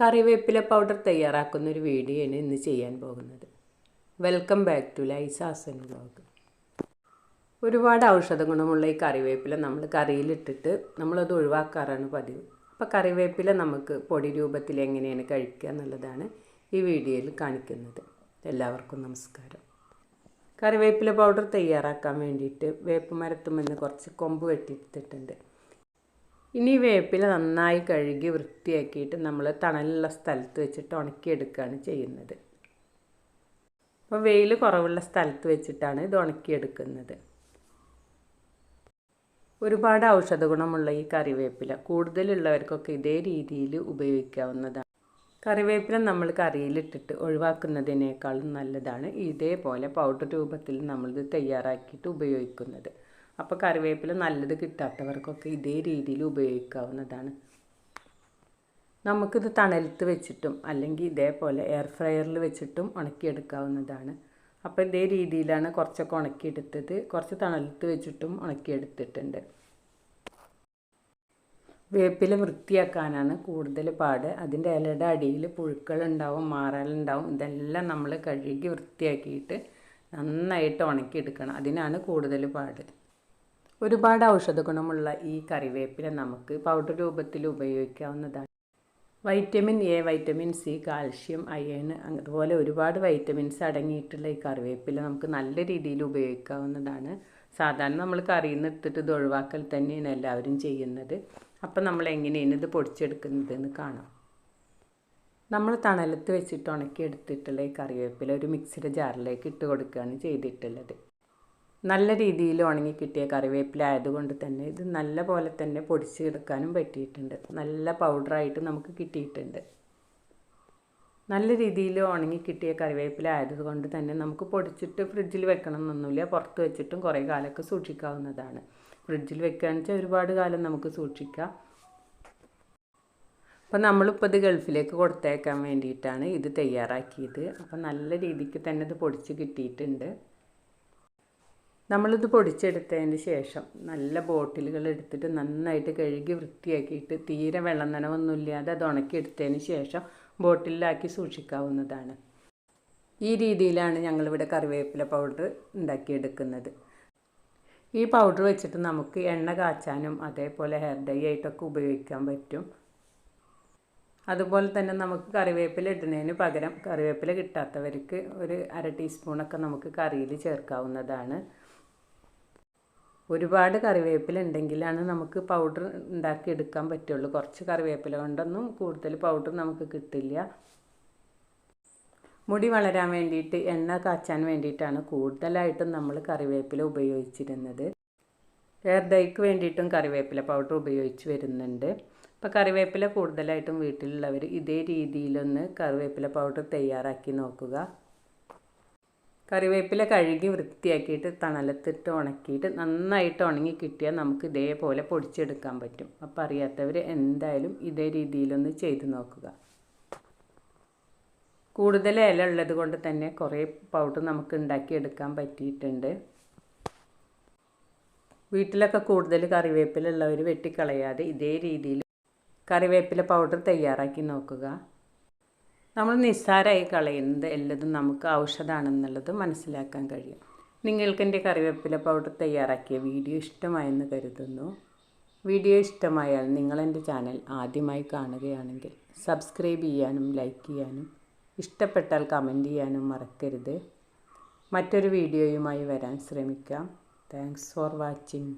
കറിവേപ്പില പൗഡർ തയ്യാറാക്കുന്ന ഒരു വീഡിയോ ആണ് ഇന്ന് ചെയ്യാൻ പോകുന്നത്. വെൽക്കം ബാക്ക് ടു ലൈസാസൻ വ്ളോഗ് ഒരുപാട് ഔഷധ ഗുണമുള്ള ഈ കറിവേപ്പില നമ്മൾ കറിയിലിട്ടിട്ട് നമ്മളത് ഒഴിവാക്കാറാണ് പതിവ്. അപ്പോൾ കറിവേപ്പില നമുക്ക് പൊടി രൂപത്തിൽ എങ്ങനെയാണ് കഴിക്കുക എന്നുള്ളതാണ് ഈ വീഡിയോയിൽ കാണിക്കുന്നത്. എല്ലാവർക്കും നമസ്കാരം. കറിവേപ്പില പൗഡർ തയ്യാറാക്കാൻ വേണ്ടിയിട്ട് വേപ്പ് മരത്തുമെന്ന് കുറച്ച് കൊമ്പ് വെട്ടിയെടുത്തിട്ടുണ്ട്. ഇനി വേപ്പില നന്നായി കഴുകി വൃത്തിയാക്കിയിട്ട് നമ്മൾ തണലുള്ള സ്ഥലത്ത് വെച്ചിട്ട് ഉണക്കിയെടുക്കുകയാണ് ചെയ്യുന്നത്. അപ്പോൾ വെയിൽ കുറവുള്ള സ്ഥലത്ത് വെച്ചിട്ടാണ് ഇത് ഉണക്കിയെടുക്കുന്നത്. ഒരുപാട് ഔഷധ ഗുണമുള്ള ഈ കറിവേപ്പില കൂടുതലുള്ളവർക്കൊക്കെ ഇതേ രീതിയിൽ ഉപയോഗിക്കാവുന്നതാണ്. കറിവേപ്പില നമ്മൾ കറിയിലിട്ടിട്ട് ഒഴിവാക്കുന്നതിനേക്കാളും നല്ലതാണ്. ഇതേപോലെ പൗഡർ രൂപത്തിൽ നമ്മളിത് തയ്യാറാക്കിയിട്ട് ഉപയോഗിക്കുന്നത്. അപ്പോൾ കറിവേപ്പില നല്ലത് കിട്ടാത്തവർക്കൊക്കെ ഇതേ രീതിയിൽ ഉപയോഗിക്കാവുന്നതാണ്. നമുക്കിത് തണലത്ത് വെച്ചിട്ടും അല്ലെങ്കിൽ ഇതേപോലെ എയർ ഫ്രയറിൽ വെച്ചിട്ടും ഉണക്കിയെടുക്കാവുന്നതാണ്. അപ്പോൾ ഇതേ രീതിയിലാണ് കുറച്ചൊക്കെ ഉണക്കിയെടുത്തത്. കുറച്ച് തണലത്ത് വെച്ചിട്ടും ഉണക്കിയെടുത്തിട്ടുണ്ട്. വേപ്പില വൃത്തിയാക്കാനാണ് കൂടുതൽ പാട്. അതിന്റെ ഇലയുടെ അടിയിൽ പുഴുക്കളുണ്ടാവും മാറലുണ്ടാവും ഇതെല്ലാം നമ്മൾ കഴുകി വൃത്തിയാക്കിയിട്ട് നന്നായിട്ട് ഉണക്കിയെടുക്കണം. അതിനാണ് കൂടുതൽ പാട്. ഒരുപാട് ഔഷധ ഗുണമുള്ള ഈ കറിവേപ്പില നമുക്ക് പൗഡർ രൂപത്തിൽ ഉപയോഗിക്കാവുന്നതാണ്. Vitamin A vitamin C calcium iron അതുപോലെ ഒരുപാട് വൈറ്റമിൻസ് അടങ്ങിയിട്ടുള്ള ഈ കറിവേപ്പില നമുക്ക് നല്ല രീതിയിൽ ഉപയോഗിക്കാവുന്നതാണ്. സാധാരണ നമ്മൾ കറിയിൽ നിന്ന് എടുത്തിട്ട് ഇത് ഒഴിവാക്കൽ തന്നെയാണ് എല്ലാവരും ചെയ്യുന്നത്. അപ്പം നമ്മൾ എങ്ങനെയാണ് ഇത് പൊടിച്ചെടുക്കുന്നതെന്ന് കാണാം. നമ്മൾ തണലത്ത് വെച്ചിട്ട് ഉണക്കി എടുത്തിട്ടുള്ള ഈ കറിവേപ്പില ഒരു മിക്സിയുടെ ജാറിലേക്ക് ഇട്ട് കൊടുക്കുകയാണ് ചെയ്തിട്ടുള്ളത്. നല്ല രീതിയിൽ ഉണങ്ങി കിട്ടിയ കറിവേപ്പില ആയതുകൊണ്ട് തന്നെ ഇത് നല്ല പോലെ തന്നെ പൊടിച്ചെടുക്കാനും പറ്റിയിട്ടുണ്ട്. നല്ല പൗഡറായിട്ട് നമുക്ക് കിട്ടിയിട്ടുണ്ട്. നല്ല രീതിയിൽ ഉണങ്ങി കിട്ടിയ കറിവേപ്പില ആയതുകൊണ്ട് തന്നെ നമുക്ക് പൊടിച്ചിട്ട് ഫ്രിഡ്ജിൽ വെക്കണം എന്നൊന്നുമില്ല. പുറത്ത് വെച്ചിട്ടും കുറേ കാലമൊക്കെ സൂക്ഷിക്കാവുന്നതാണ്. ഫ്രിഡ്ജിൽ വെക്കുകയാണെന്ന് വെച്ചാൽ ഒരുപാട് കാലം നമുക്ക് സൂക്ഷിക്കാം. അപ്പോൾ നമ്മളിപ്പോൾ ഇത് ഗൾഫിലേക്ക് കൊടുത്തേക്കാൻ വേണ്ടിയിട്ടാണ് ഇത് തയ്യാറാക്കിയത്. അപ്പോൾ നല്ല രീതിക്ക് തന്നെ ഇത് പൊടിച്ച് കിട്ടിയിട്ടുണ്ട്. നമ്മളിത് പൊടിച്ചെടുത്തതിന് ശേഷം നല്ല ബോട്ടിലുകൾ എടുത്തിട്ട് നന്നായിട്ട് കഴുകി വൃത്തിയാക്കിയിട്ട് തീരെ വെള്ളം നനവൊന്നുമില്ലാതെ അത് ഉണക്കിയെടുത്തതിന് ശേഷം ബോട്ടിലാക്കി സൂക്ഷിക്കാവുന്നതാണ്. ഈ രീതിയിലാണ് ഞങ്ങളിവിടെ കറിവേപ്പില പൗഡർ ഉണ്ടാക്കിയെടുക്കുന്നത്. ഈ പൗഡർ വെച്ചിട്ട് നമുക്ക് എണ്ണ കാച്ചാനും അതേപോലെ ഹെയർ ഡൈ ആയിട്ടൊക്കെ ഉപയോഗിക്കാൻ പറ്റും. അതുപോലെ തന്നെ നമുക്ക് കറിവേപ്പില ഇടുന്നതിന് പകരം കറിവേപ്പില കിട്ടാത്തവർക്ക് ഒരു അര ടീസ്പൂണൊക്കെ നമുക്ക് കറിയിൽ ചേർക്കാവുന്നതാണ്. ഒരുപാട് കറിവേപ്പില ഉണ്ടെങ്കിലാണ് നമുക്ക് പൗഡർ ഉണ്ടാക്കിയെടുക്കാൻ പറ്റുള്ളൂ. കുറച്ച് കറിവേപ്പില കൊണ്ടൊന്നും കൂടുതൽ പൗഡർ നമുക്ക് കിട്ടില്ല. മുടി വളരാൻ വേണ്ടിയിട്ട് എണ്ണ കാച്ചാൻ വേണ്ടിയിട്ടാണ് കൂടുതലായിട്ടും നമ്മൾ കറിവേപ്പില ഉപയോഗിച്ചിരുന്നത്. ഹെയർ ഡൈക്ക് വേണ്ടിയിട്ടും കറിവേപ്പില പൗഡർ ഉപയോഗിച്ച് വരുന്നുണ്ട്. അപ്പോൾ കറിവേപ്പില കൂടുതലായിട്ടും വീട്ടിലുള്ളവർ ഇതേ രീതിയിലൊന്ന് കറിവേപ്പില പൗഡർ തയ്യാറാക്കി നോക്കുക. കറിവേപ്പില കഴുകി വൃത്തിയാക്കിയിട്ട് തണലത്തിട്ട് ഉണക്കിയിട്ട് നന്നായിട്ട് ഉണങ്ങി കിട്ടിയാൽ നമുക്ക് ഇതേപോലെ പൊടിച്ചെടുക്കാൻ പറ്റും. അപ്പോൾ അറിയാത്തവർ എന്തായാലും ഇതേ രീതിയിലൊന്ന് ചെയ്ത് നോക്കുക. കൂടുതൽ ഇല ഉള്ളത് കൊണ്ട് തന്നെ കുറേ പൗഡർ നമുക്ക് ഉണ്ടാക്കിയെടുക്കാൻ പറ്റിയിട്ടുണ്ട്. വീട്ടിലൊക്കെ കൂടുതൽ കറിവേപ്പില ഉള്ളവർ വെട്ടിക്കളയാതെ ഇതേ രീതിയിൽ കറിവേപ്പില പൗഡർ തയ്യാറാക്കി നോക്കുക. നമ്മൾ നിസ്സാരമായി കളയുന്നത് എല്ലതും നമുക്ക് ഔഷധമാണെന്നുള്ളത് മനസ്സിലാക്കാൻ കഴിയും. നിങ്ങൾക്ക് എന്റെ കറിവേപ്പില പൗഡർ തയ്യാറാക്കിയ വീഡിയോ ഇഷ്ടമായെന്ന് കരുതുന്നു. വീഡിയോ ഇഷ്ടമായാൽ നിങ്ങളെന്റെ ചാനൽ ആദ്യമായി കാണുകയാണെങ്കിൽ സബ്സ്ക്രൈബ് ചെയ്യാനും ലൈക്ക് ചെയ്യാനും ഇഷ്ടപ്പെട്ടാൽ കമന്റ് ചെയ്യാനും മറക്കരുത്. മറ്റൊരു വീഡിയോയുമായി വരാൻ ശ്രമിക്കാം. Thanks for watching